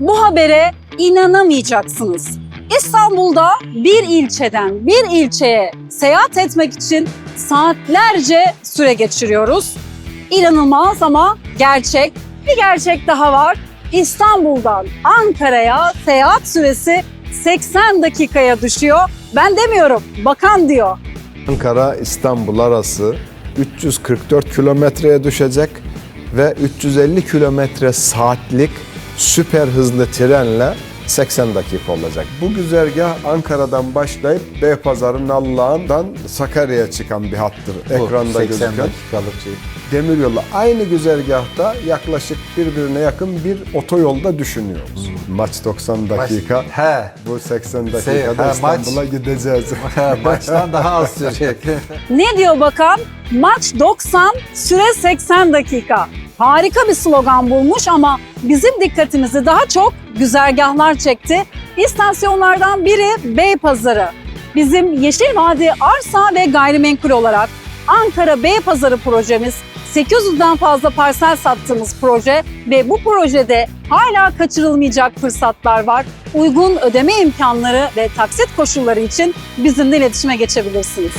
Bu habere inanamayacaksınız. İstanbul'da bir ilçeden bir ilçeye seyahat etmek için saatlerce süre geçiriyoruz. İnanılmaz ama gerçek. Bir gerçek daha var. İstanbul'dan Ankara'ya seyahat süresi 80 dakikaya düşüyor. Ben demiyorum, bakan diyor. Ankara İstanbul arası 344 kilometreye düşecek ve 350 kilometre saatlik süper hızlı trenle 80 dakika olacak. Bu güzergah Ankara'dan başlayıp Beypazarı Nallıhan'dan Sakarya'ya çıkan bir hattır. Ekranda 80 gözüken dakikalık şey. demiryolu. Aynı güzergahta yaklaşık birbirine yakın bir otoyolda düşünüyoruz. Maç 90 dakika. He. Bu 80 Şey, dakikada maç- İstanbul'a gideceğiz. Maçtan daha az sürecek. Ne diyor bakan? Maç 90, süre 80 dakika. Harika bir slogan bulmuş ama bizim dikkatimizi daha çok güzergahlar çekti. İstasyonlardan biri Beypazarı. Bizim Yeşil Vadi Arsa ve Gayrimenkul olarak Ankara Beypazarı projemiz 800'den fazla parsel sattığımız proje ve bu projede hala kaçırılmayacak fırsatlar var. Uygun ödeme imkanları ve taksit koşulları için bizimle iletişime geçebilirsiniz.